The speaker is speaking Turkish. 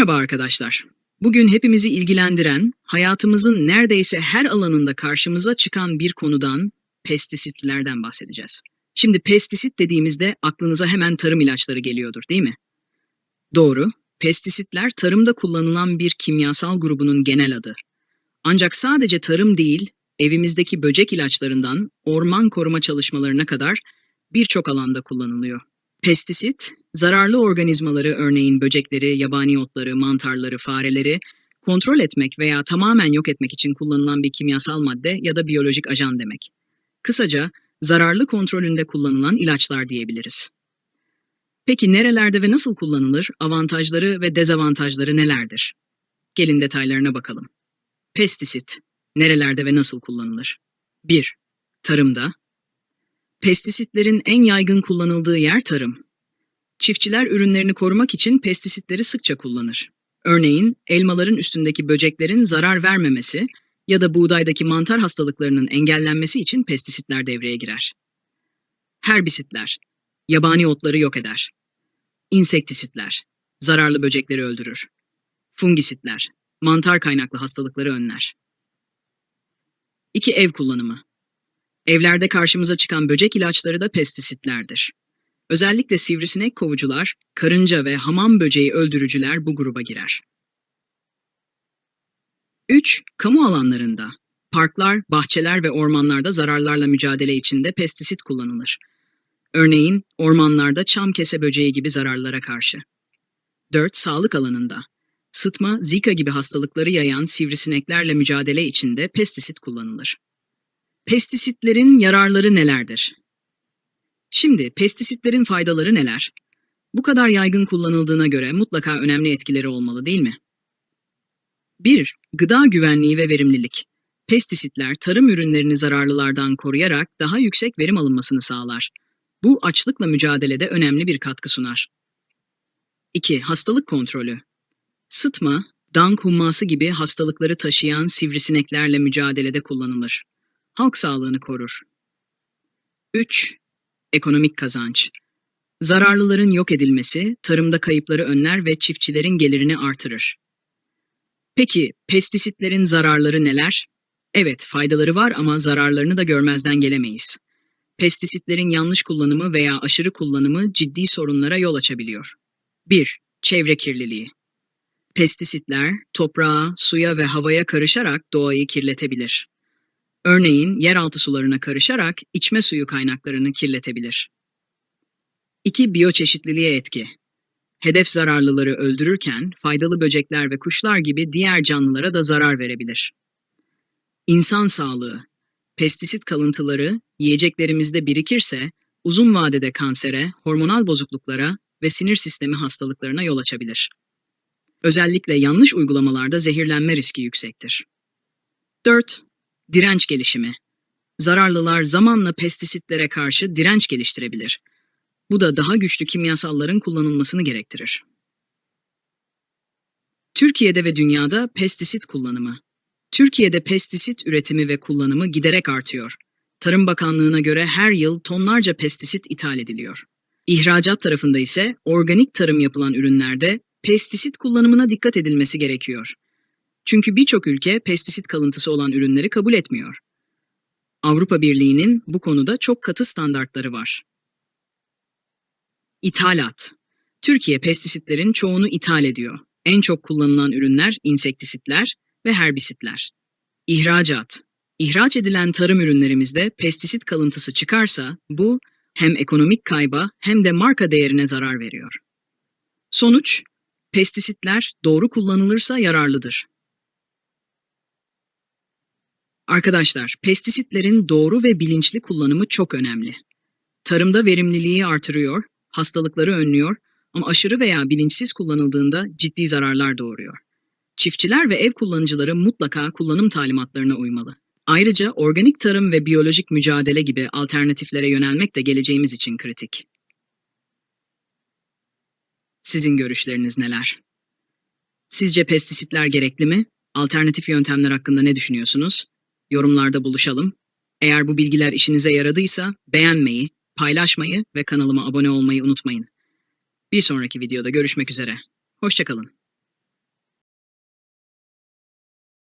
Merhaba arkadaşlar. Bugün hepimizi ilgilendiren, hayatımızın neredeyse her alanında karşımıza çıkan bir konudan, pestisitlerden bahsedeceğiz. Şimdi pestisit dediğimizde aklınıza hemen tarım ilaçları geliyordur, değil mi? Doğru. Pestisitler tarımda kullanılan bir kimyasal grubunun genel adı. Ancak sadece tarım değil, evimizdeki böcek ilaçlarından orman koruma çalışmalarına kadar birçok alanda kullanılıyor. Pestisit, zararlı organizmaları örneğin böcekleri, yabani otları, mantarları, fareleri kontrol etmek veya tamamen yok etmek için kullanılan bir kimyasal madde ya da biyolojik ajan demek. Kısaca zararlı kontrolünde kullanılan ilaçlar diyebiliriz. Peki nerelerde ve nasıl kullanılır, avantajları ve dezavantajları nelerdir? Gelin detaylarına bakalım. Pestisit, nerelerde ve nasıl kullanılır? 1. Tarımda, Pestisitlerin en yaygın kullanıldığı yer tarım. Çiftçiler ürünlerini korumak için pestisitleri sıkça kullanır. Örneğin elmaların üstündeki böceklerin zarar vermemesi ya da buğdaydaki mantar hastalıklarının engellenmesi için pestisitler devreye girer. Herbisitler, yabani otları yok eder. İnsektisitler, zararlı böcekleri öldürür. Fungisitler, mantar kaynaklı hastalıkları önler. 2. Ev kullanımı Evlerde karşımıza çıkan böcek ilaçları da pestisitlerdir. Özellikle sivrisinek kovucular, karınca ve hamam böceği öldürücüler bu gruba girer. 3. Kamu alanlarında. Parklar, bahçeler ve ormanlarda zararlarla mücadele için de pestisit kullanılır. Örneğin ormanlarda çam kese böceği gibi zararlara karşı. 4. Sağlık alanında. Sıtma, zika gibi hastalıkları yayan sivrisineklerle mücadele için de pestisit kullanılır. Pestisitlerin yararları nelerdir? Şimdi pestisitlerin faydaları neler? Bu kadar yaygın kullanıldığına göre mutlaka önemli etkileri olmalı değil mi? 1. Gıda güvenliği ve verimlilik. Pestisitler tarım ürünlerini zararlılardan koruyarak daha yüksek verim alınmasını sağlar. Bu açlıkla mücadelede önemli bir katkı sunar. 2. Hastalık kontrolü. Sıtma, dank humması gibi hastalıkları taşıyan sivrisineklerle mücadelede kullanılır halk sağlığını korur. 3. Ekonomik kazanç. Zararlıların yok edilmesi, tarımda kayıpları önler ve çiftçilerin gelirini artırır. Peki, pestisitlerin zararları neler? Evet, faydaları var ama zararlarını da görmezden gelemeyiz. Pestisitlerin yanlış kullanımı veya aşırı kullanımı ciddi sorunlara yol açabiliyor. 1. Çevre kirliliği. Pestisitler toprağa, suya ve havaya karışarak doğayı kirletebilir. Örneğin yeraltı sularına karışarak içme suyu kaynaklarını kirletebilir. 2. Biyoçeşitliliğe etki. Hedef zararlıları öldürürken faydalı böcekler ve kuşlar gibi diğer canlılara da zarar verebilir. İnsan sağlığı. Pestisit kalıntıları yiyeceklerimizde birikirse uzun vadede kansere, hormonal bozukluklara ve sinir sistemi hastalıklarına yol açabilir. Özellikle yanlış uygulamalarda zehirlenme riski yüksektir. 4. Direnç gelişimi. Zararlılar zamanla pestisitlere karşı direnç geliştirebilir. Bu da daha güçlü kimyasalların kullanılmasını gerektirir. Türkiye'de ve dünyada pestisit kullanımı. Türkiye'de pestisit üretimi ve kullanımı giderek artıyor. Tarım Bakanlığı'na göre her yıl tonlarca pestisit ithal ediliyor. İhracat tarafında ise organik tarım yapılan ürünlerde pestisit kullanımına dikkat edilmesi gerekiyor. Çünkü birçok ülke pestisit kalıntısı olan ürünleri kabul etmiyor. Avrupa Birliği'nin bu konuda çok katı standartları var. İthalat. Türkiye pestisitlerin çoğunu ithal ediyor. En çok kullanılan ürünler insektisitler ve herbisitler. İhracat. İhraç edilen tarım ürünlerimizde pestisit kalıntısı çıkarsa bu hem ekonomik kayba hem de marka değerine zarar veriyor. Sonuç, pestisitler doğru kullanılırsa yararlıdır. Arkadaşlar, pestisitlerin doğru ve bilinçli kullanımı çok önemli. Tarımda verimliliği artırıyor, hastalıkları önlüyor ama aşırı veya bilinçsiz kullanıldığında ciddi zararlar doğuruyor. Çiftçiler ve ev kullanıcıları mutlaka kullanım talimatlarına uymalı. Ayrıca organik tarım ve biyolojik mücadele gibi alternatiflere yönelmek de geleceğimiz için kritik. Sizin görüşleriniz neler? Sizce pestisitler gerekli mi? Alternatif yöntemler hakkında ne düşünüyorsunuz? Yorumlarda buluşalım. Eğer bu bilgiler işinize yaradıysa beğenmeyi, paylaşmayı ve kanalıma abone olmayı unutmayın. Bir sonraki videoda görüşmek üzere. Hoşçakalın.